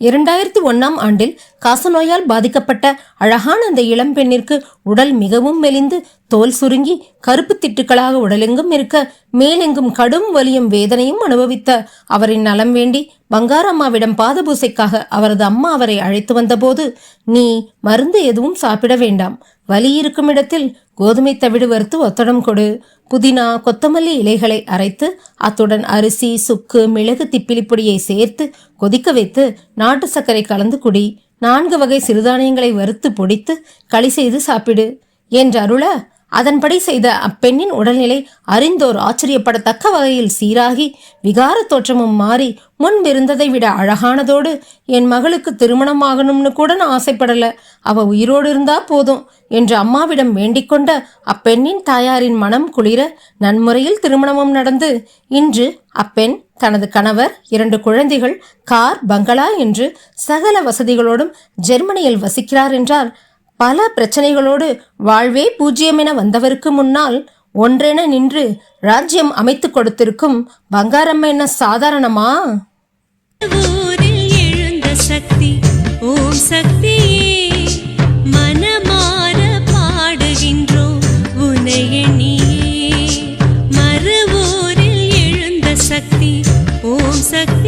இரண்டாயிரத்தி ஒன்னாம் ஆண்டில் காசநோயால் பாதிக்கப்பட்ட அழகான அந்த இளம்பெண்ணிற்கு உடல் மிகவும் மெலிந்து தோல் சுருங்கி கருப்பு திட்டுக்களாக உடலெங்கும் இருக்க மேலெங்கும் கடும் வலியும் வேதனையும் அனுபவித்த அவரின் நலம் வேண்டி பங்காரம்மாவிடம் பாதபூசைக்காக அவரது அம்மா அவரை அழைத்து வந்தபோது நீ மருந்து எதுவும் சாப்பிட வேண்டாம். வலி இருக்கும் இடத்தில் கோதுமை தவிடு வறுத்து ஒத்தடம் கொடு. புதினா கொத்தமல்லி இலைகளை அரைத்து அத்துடன் அரிசி சுக்கு மிளகு திப்பிலி பொடியை சேர்த்து கொதிக்க வைத்து நாட்டு சர்க்கரை கலந்து குடி. நான்கு வகை சிறுதானியங்களை வறுத்து பொடித்து களி செய்து சாப்பிடு. என்று அருள அதன்படி செய்த அப்பெண்ணின் உடல்நிலை அறிந்தோர் ஆச்சரியப்படத்தக்க வகையில் சீராகி விகார தோற்றமும் மாறி முன்பிருந்ததை விட அழகானதோடு என் மகளுக்கு திருமணமாகணும்னு கூட நான் ஆசைப்படல. அவ உயிரோடு இருந்தா போதும் என்று அம்மாவிடம் வேண்டிக்கொண்ட அப்பெண்ணின் தாயாரின் மனம் குளிர நன்முறையில் திருமணமும் நடந்து இன்று அப்பெண் தனது கணவர் இரண்டு குழந்தைகள் கார் பங்களா என்று சகல வசதிகளோடும் ஜெர்மனியில் வசிக்கிறார் என்றால் பல பிரச்சனைகளோடு வாழ்வே பூஜ்யம் என வந்தவருக்கு முன்னால் ஒன்றென நின்று ராஜ்யம் அமைத்து கொடுத்திருக்கும் பங்காரம்மா என்ன சாதாரணமா? சக்தி ஓம் சக்தி மனமாற பாடுகின்றோ உனையணியே மறுவோரில் எழுந்த சக்தி ஓம் சக்தி